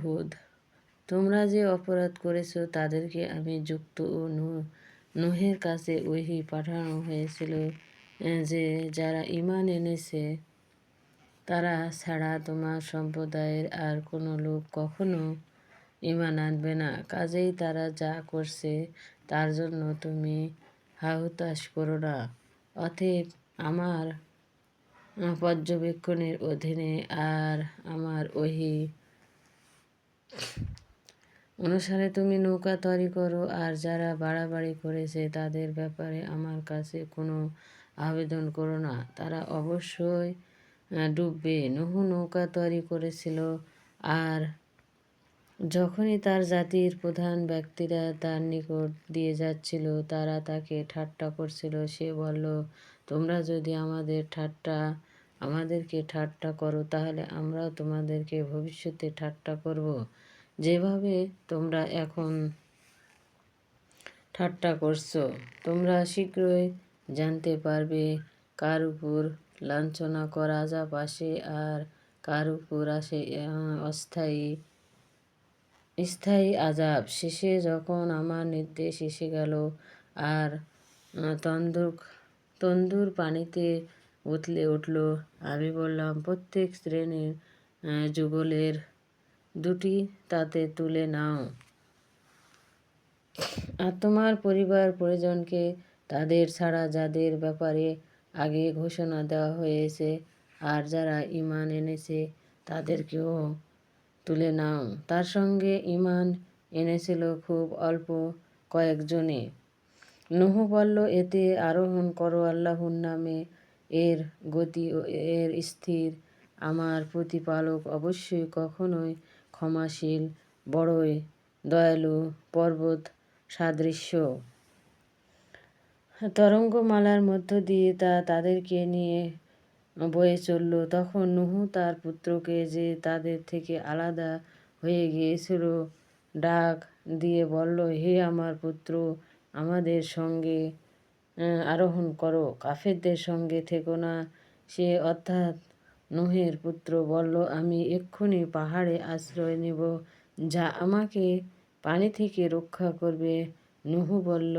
হুদ, তোমরা যে অপরাধ করেছ তাদেরকে আমি যুক্ত ও নুহের কাছে ওহি পাঠানো হয়েছিল যে যারা ইমান এনেছে, তারা ছাড়া তোমার সম্প্রদায়ের আর কোনো লোক কখনো ইমান আনবে না। কাজেই তারা যা করছে তার জন্য তুমি হাহুতাশ করো না। অতএব আমার পর্যবেক্ষণের অধীনে আর আমার ওহি অনুসারে তুমি নৌকা তৈরি করো, আর যারা বাড়াবাড়ি করেছে তাদের ব্যাপারে আমার কাছে কোনো আবেদন করো না। তারা অবশ্যই ডুববে। নহু নৌকা তৈরি করেছিল, আর যখনই তার জাতির প্রধান ব্যক্তিরা তার নিকট দিয়ে যাচ্ছিল, তারা তাকে ঠাট্টা করছিল। সে বলল, তোমরা যদি আমাদের ঠাট্টা, আমাদেরকে ঠাট্টা করো, তাহলে আমরাও তোমাদেরকে ভবিষ্যতে ঠাট্টা করব। যেভাবে তোমরা এখন ঠাট্টা করছ, তোমরা শীঘ্রই জানতে পারবে কার উপর লাঞ্ছনা করা যা পাশে আর কার উপর আসে অস্থায়ী স্থায়ী আজাব শেষে যখন আমার নির্দেশ এসে গেল আর তন্দুর তন্দুর পানিতে উতলে উঠল, আমি বললাম, প্রত্যেক শ্রেণির যুগলের দুটি তাতে তুলে নাও। আর তোমার পরিবার পরিজনকে তাদের ছাড়া যাদের ব্যাপারে আগে ঘোষণা দেওয়া হয়েছে আর যারা ইমান এনেছে তাদেরকেও তুলে নাও। তার সঙ্গে ইমান এনেছিল খুব অল্প কয়েকজনে। নহু বলল, এতে আরোহণ করো আল্লাহর নামে। এর গতি এর স্থির। আমার প্রতিপালক অবশ্যই কখনোই ক্ষমাশীল, বড়ই দয়ালু, পর্বত সাদৃশ্য। তরঙ্গমালার মধ্য দিয়ে তা তাদেরকে নিয়ে বয়ে চলল। তখন নুহু তার পুত্রকে যে তাদের থেকে আলাদা হয়ে গিয়েছিল, ডাক দিয়ে বলল, হে আমার পুত্র, আমাদের সঙ্গে আরোহণ করো। কাফেরদের সঙ্গে থেকো না। সে অর্থাৎ নুহের পুত্র বলল, আমি এক্ষুনি পাহাড়ে আশ্রয় নেব, যা আমাকে পানি থেকে রক্ষা করবে। নুহু বলল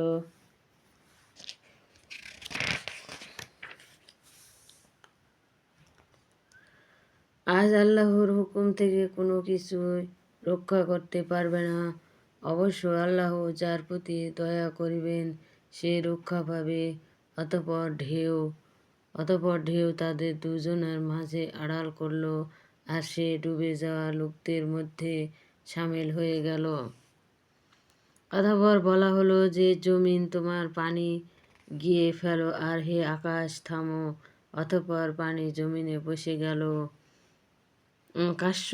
আজ আল্লাহর হুকুম থেকে কোনো কিছুই রক্ষা করতে পারবে না। অবশ্য আল্লাহ যার প্রতি দয়া করিবেন, সে রক্ষা পাবে। অতপর ঢেউ অতপর ঢেউ তাদের দুজনের মাঝে আড়াল করল আর সে ডুবে যাওয়া লোকদের মধ্যে সামিল হয়ে গেল। অতপর বলা হলো যে, জমিন তোমার পানি গিয়ে ফেলো আর হে আকাশ থামো। অতপর পানি জমিনে বসে গেল। কাশ্য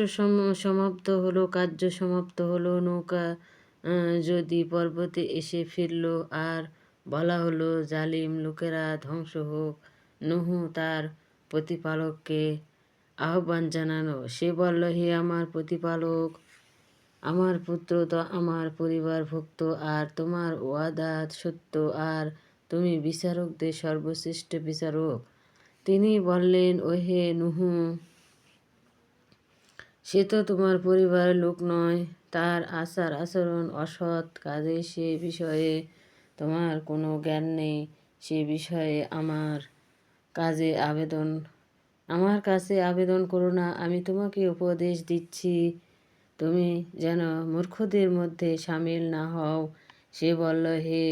সমাপ্ত হলো, কার্য সমাপ্ত হলো, নৌকা যদি পর্বতে এসে ফিরল, আর বলা হলো, জালিম লোকেরা ধ্বংস হোক। নহু তার প্রতিপালককে আহ্বান জানানো সে বলল, হে আমার প্রতিপালক, আমার পুত্র তো আমার পরিবার ভক্ত আর তোমার ওয়াদাত সত্য, আর তুমি বিচারকদের সর্বশ্রেষ্ঠ বিচারক। তিনি বললেন, ওহে নুহু সে তো তোমার পরিবারের লোক নয়। তার আচার আচরণ অসৎ কাজে সে বিষয়ে তোমার কোনো জ্ঞান নেই। সে বিষয়ে আমার কাজে আবেদন। আমার কাছে আবেদন করো না, আমি তোমাকে উপদেশ দিচ্ছি। তুমি যেন মূর্খদের মধ্যে সামিল না হও। সে বলল, হে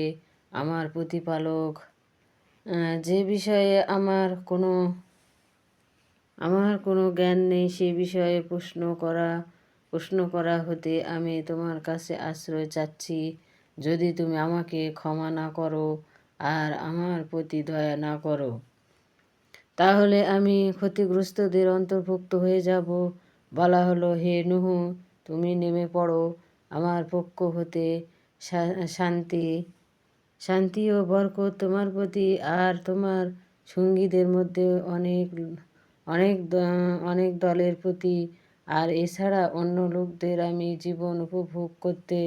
আমার প্রতিপালক যে বিষয়ে আমার কোনো আমার কোনো জ্ঞান নেই সে বিষয়ে প্রশ্ন করা প্রশ্ন করা হতে আমি তোমার কাছে আশ্রয় চাচ্ছি। যদি তুমি আমাকে ক্ষমা না করো আর আমার প্রতি দয়া না করো, তাহলে আমি ক্ষতিগ্রস্তদের অন্তর্ভুক্ত হয়ে যাব। বলা হলো, হে নুহু, তুমি নেমে পড়ো। আমার পক্ষ হতে শান্তি শান্তি ও বরকত তোমার প্রতি। আর তোমার সঙ্গীদের মধ্যে অনেক অনেক অনেক দলের প্রতি। আর এছাড়া অন্য লোকদের আমি জীবন উপভোগ করতে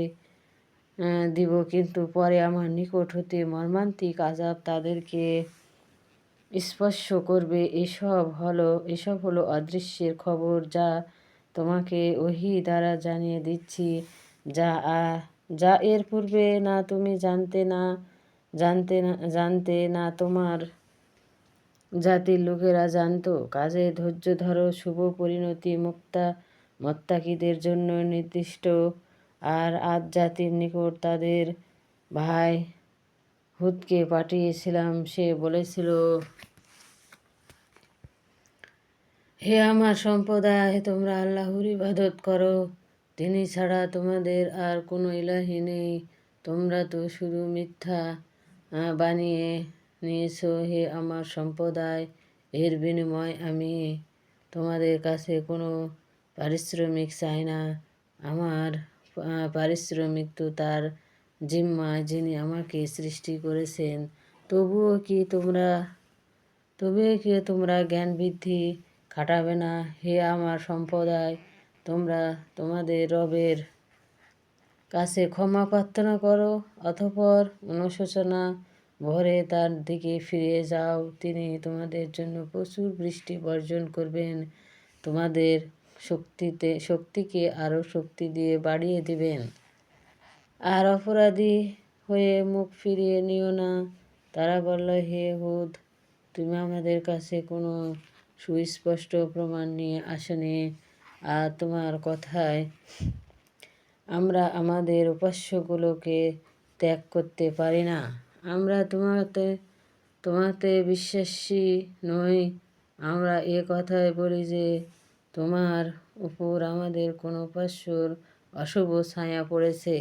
দিব। কিন্তু পরে আমার নিকট হতে মর্মান্তিক আজাব তাদেরকে স্পর্শ করবে। এসব হলো এসব হলো অদৃশ্যের খবর যা তোমাকে ওহি দ্বারা জানিয়ে দিচ্ছি। যা যা এর পূর্বে না তুমি জানতে না জানতে না জানতে না তোমার জাতির লোকেরা জানত, কাজে ধৈর্য ধরো, শুভ পরিণতি মুক্তা, মোত্তাকিদের জন্য নির্দিষ্ট। আর আজ জাতির নিকট তাদের ভাই হুদকে পাঠিয়েছিলাম, সে বলেছিল, হে আমার সম্প্রদায়, তোমরা আল্লাহর ইবাদত করো। তিনি ছাড়া তোমাদের আর কোনো ইলাহি নেই। তোমরা তো শুধু মিথ্যা বানিয়ে নিয়েছো হে আমার সম্প্রদায়। এর বিনিময় আমি তোমাদের কাছে কোনো পারিশ্রমিক চাই না। আমার পারিশ্রমিক তো তার জিম্মায় যিনি আমাকে সৃষ্টি করেছেন। তবুও কি তোমরা, তবে কি তোমরা জ্ঞান বৃদ্ধি খাটাবে না? হে আমার সম্প্রদায়, তোমরা তোমাদের রবের কাছে ক্ষমা প্রার্থনা করো অথপর অনুশোচনা ভরে তার দিকে ফিরে যাও। তিনি তোমাদের জন্য প্রচুর বৃষ্টি বর্জন করবেন। তোমাদের শক্তিতে, শক্তিকে আরও শক্তি দিয়ে বাড়িয়ে দিবেন। আর অপরাধী হয়ে মুখ ফিরিয়ে নিও না। তারা বলল, হে হুদ, তুমি আমাদের কাছে কোনো সুস্পষ্ট প্রমাণ নিয়ে আসনি। আর তোমার কথায় আমরা আমাদের উপাস্যগুলোকে ত্যাগ করতে পারি না। আমরা তোমাতে তোমাতে বিশ্বাসী নই। আমরা এ কথায় বলি যে, তোমার উপর আমাদের কোনো উপাস্যর অশুভ ছায়া পড়েছে।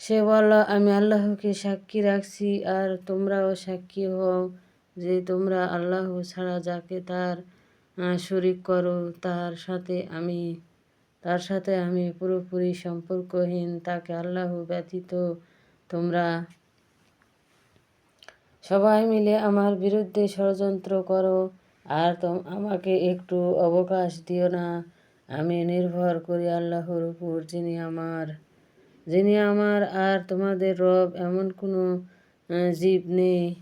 সে বলল, আমি আল্লাহকে সাক্ষী রাখছি, আর তোমরাও সাক্ষী হও যে তোমরা আল্লাহ ছাড়া যাকে তার শরিক করো, তার সাথে আমি, তার সাথে আমি পুরোপুরি সম্পর্কহীন, তাকে আল্লাহ ব্যতীত তোমরা সবাই মিলে আমার বিরুদ্ধে ষড়যন্ত্র করো, আর তোম, আমাকে একটু অবকাশ দিও না। আমি নির্ভর করি আল্লাহর উপর, যিনি আমার যিনি আমার, আর তোমাদের রব এমন কোনো জীব নেই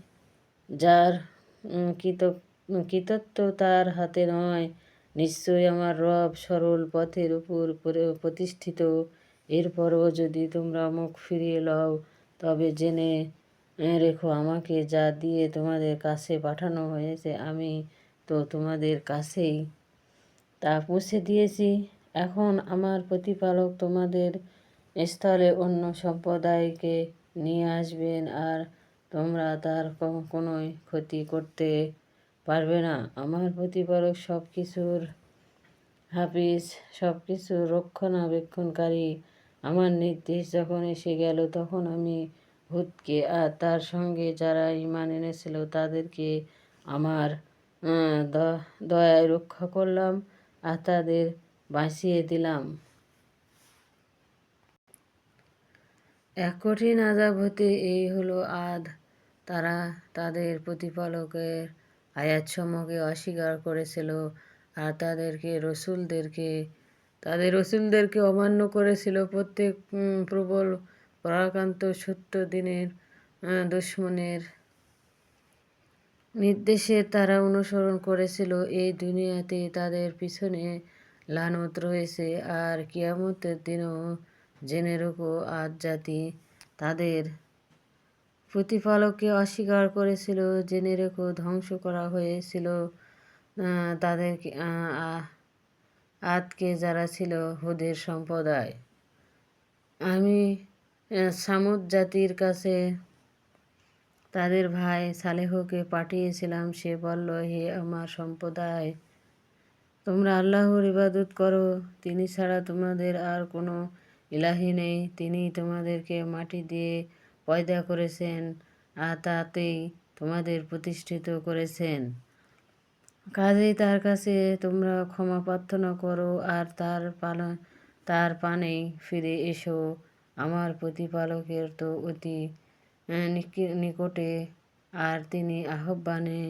যার কৃত- কৃতত্ব তার হাতে নয়। নিশ্চয়ই আমার রব সরল পথের উপর প্রতিষ্ঠিত। এরপরও যদি তোমরা মুখ ফিরিয়ে লও, তবে জেনে রেখো, আমাকে যা দিয়ে তোমাদের কাছে পাঠানো হয়েছে, আমি তো তোমাদের কাছেই তা পৌঁছে দিয়েছি। এখন আমার প্রতিপালক তোমাদের স্থলে অন্য সম্প্রদায়কে নিয়ে আসবেন আর তোমরা তার ক- কোনোই ক্ষতি করতে পারবে না। আমার প্রতিপালক সব কিছুর হাফিজ সব কিছুর রক্ষণাবেক্ষণকারী। আমার নির্দেশ যখন এসে গেল, তখন আমি হুদকে আর তার সঙ্গে যারা ইমান এনেছিল তাদেরকে আমার দয়ায় রক্ষা করলাম আর তাদের বাঁচিয়ে দিলাম। এক কঠিন আজাব হতে এই হলো আদ। তারা তাদের প্রতিপালকের আয়াতসমূহকে অস্বীকার করেছিল আর তাদেরকে রসুলদেরকে, তাদের রসুলদেরকে অমান্য করেছিল প্রত্যেক প্রবল পরাক্রান্ত সত্য দিনের দুশ্মনের নির্দেশে তারা অনুসরণ করেছিল। এই দুনিয়াতে তাদের পিছনে লানত রয়েছে। আর কিয়ামতের দিনও জেনে রেখো আজ জাতি তাদের প্রতিপালককে অস্বীকার করেছিল জেনে রেখো ধ্বংস করা হয়েছিল তাদেরকে আহ, যারা ছিল হুদের সম্প্রদায়। আমি সামুদ জাতির কাছে তাদের ভাই সালেহকে পাঠিয়েছিলাম। সে বলল, হে আমার সম্প্রদায়, তোমরা আল্লাহর ইবাদত করো। তিনি ছাড়া তোমাদের আর কোনো ইলাহি নেই। তিনি তোমাদেরকে মাটি দিয়ে পয়দা করেছেন আর তাতেই তোমাদের প্রতিষ্ঠিত করেছেন। কাজেই তার কাছে তোমরা ক্ষমা প্রার্থনা করো আর তার পালন তার পানে ফিরে এসো। আমার প্রতিপালকের তো অতি নিকটে আর তিনি আহ্বানে